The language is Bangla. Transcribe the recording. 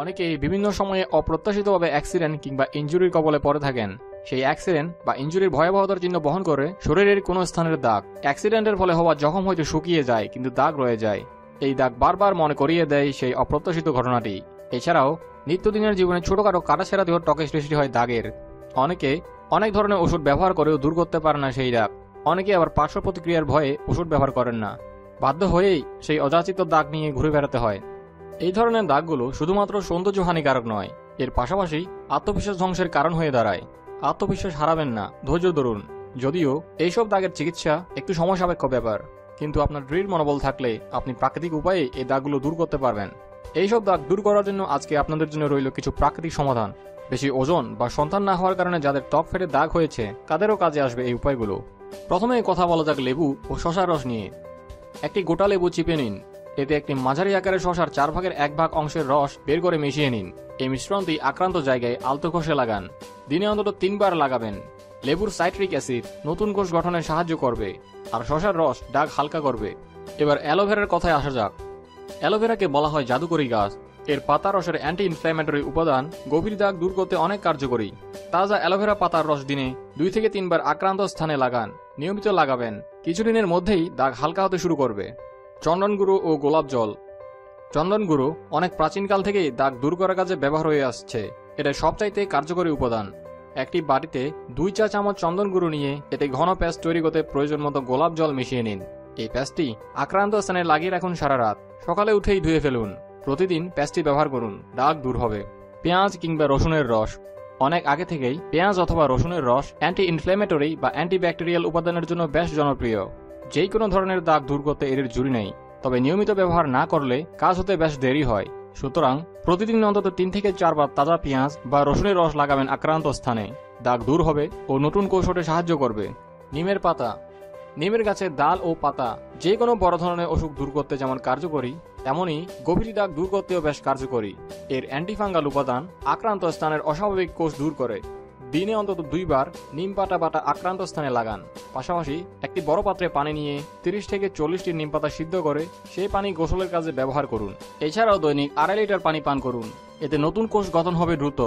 অনেকেই বিভিন্ন সময়ে অপ্রত্যাশিতভাবে অ্যাক্সিডেন্ট কিংবা ইঞ্জুরির কবলে পড়ে থাকেন। সেই অ্যাক্সিডেন্ট বা ইঞ্জুরির ভয়াবহতার চিহ্ন বহন করে শরীরের কোনো স্থানের দাগ। অ্যাক্সিডেন্টের ফলে হওয়া জখম হয়তো শুকিয়ে যায়, কিন্তু দাগ রয়ে যায়। এই দাগ বারবার মনে করিয়ে দেয় সেই অপ্রত্যাশিত ঘটনাটি। এছাড়াও, নিত্যদিনের জীবনে ছোটখাটো কাটাছেড়া দেহ টকে সৃষ্টি হয় দাগের। অনেকে অনেক ধরনের ওষুধ ব্যবহার করেও দূর করতে পারে না সেই দাগ অনেকে আবার পার্শ্ব প্রতিক্রিয়ার ভয়ে ওষুধ ব্যবহার করেন না। বাধ্য হয়েই সেই অযাচিত দাগ নিয়ে ঘুরে বেড়াতে হয়। এই ধরনের দাগগুলো শুধুমাত্র সৌন্দর্য হানিকারক নয়, এর পাশাপাশি আত্মবিশ্বাস ধ্বংসের কারণ হয়ে দাঁড়ায়। আত্মবিশ্বাস হারাবেন না, ধৈর্য ধরুন। যদিও এইসব দাগের চিকিৎসা একটু সময় সাপেক্ষ ব্যাপার, কিন্তু আপনার দৃঢ় মনোবল থাকলে আপনি প্রাকৃতিক উপায়ে এই দাগগুলো দূর করতে পারবেন। এইসব দাগ দূর করার জন্য আজকে আপনাদের জন্য রইল কিছু প্রাকৃতিক সমাধান। বেশি ওজন বা সন্তান না হওয়ার কারণে যাদের ত্বক ফেটে দাগ হয়েছে, তাদেরও কাজে আসবে এই উপায়গুলো। প্রথমে কথা বলা যাক লেবু ও শশার রস নিয়ে। একটি গোটা লেবু চিপে নিন। এতে একটি মাঝারি আকারের শশার চার ভাগের এক ভাগ অংশের রস বের করে মিশিয়ে নিন। এই মিশ্রণটি আক্রান্ত জায়গায় আলতো ঘষে লাগান। দিনে অন্তত তিনবার লাগাবেন। লেবুর সাইট্রিক অ্যাসিড নতুন কোষ গঠনে সাহায্য করবে, আর শশার রস দাগ হালকা করবে। এবার অ্যালোভেরার কথায় আসা যাক। অ্যালোভেরাকে বলা হয় জাদুকরি গাছ। এর পাতা রসের অ্যান্টি ইনফ্ল্যামেটরি উপাদান গভীর দাগ দূর করতে অনেক কার্যকরী। তাজা অ্যালোভেরা পাতার রস দিনে দুই থেকে তিনবার আক্রান্ত স্থানে লাগান, নিয়মিত লাগাবেন। কিছুদিনের মধ্যেই দাগ হালকা হতে শুরু করবে। চন্দন গুঁড়ো ও গোলাপ জল। চন্দন গুঁড়ো অনেক প্রাচীনকাল থেকেই দাগ দূর করার কাজে ব্যবহার হয়ে আসছে। এটা সবচাইতে কার্যকরী উপাদান। একটি বাটিতে দুই চা চামচ চন্দন গুঁড়ো নিয়ে এতে ঘন পেস্ট তৈরি করতে প্রয়োজন মতো গোলাপ জল মিশিয়ে নিন। এই পেস্টটি আক্রান্ত স্থানে লাগিয়ে রাখুন সারা রাত। সকালে উঠেই ধুয়ে ফেলুন। প্রতিদিন পেস্টটি ব্যবহার করুন। দাগ দূর হবে। পেঁয়াজ কিংবা রসুনের রস। অনেক আগে থেকেই পেঁয়াজ অথবা রসুনের রস অ্যান্টি ইনফ্ল্যামেটরি বা অ্যান্টিব্যাকটেরিয়াল উপাদানের জন্য বেশ জনপ্রিয়। যেই কোনো ধরনের দাগ দূর করতে এর জুড়ি নেই, তবে নিয়মিত ব্যবহার না করলে কাজ হতে বেশ দেরি হয়। সুতরাং প্রতিদিন অন্তত তিন থেকে চারবার তাজা পেঁয়াজ বা রসুনের রস লাগাবেন আক্রান্ত স্থানে। দাগ দূর হবে ও নতুন কৌশলে সাহায্য করবে। নিমের পাতা। নিমের গাছের ডাল ও পাতা যে কোনো বড় ধরনের অসুখ দূর করতে যেমন কার্যকরী, তেমনি গভীর দাগ দূর করতেও বেশ কার্যকরী। এর অ্যান্টিফাঙ্গাল উপাদান আক্রান্ত স্থানের অস্বাভাবিক কোষ দূর করে। দিনে অন্তত দুইবার নিম পাতা বাটা আক্রান্ত স্থানে লাগান। পাশাপাশি একটি বড় পাত্রে পানি নিয়ে তিরিশ থেকে চল্লিশটি নিম পাতা সিদ্ধ করে সেই পানি গোসলের কাজে ব্যবহার করুন। এছাড়াও দৈনিক আড়াই লিটার পানি পান করুন। এতে নতুন কোষ গঠন হবে দ্রুত।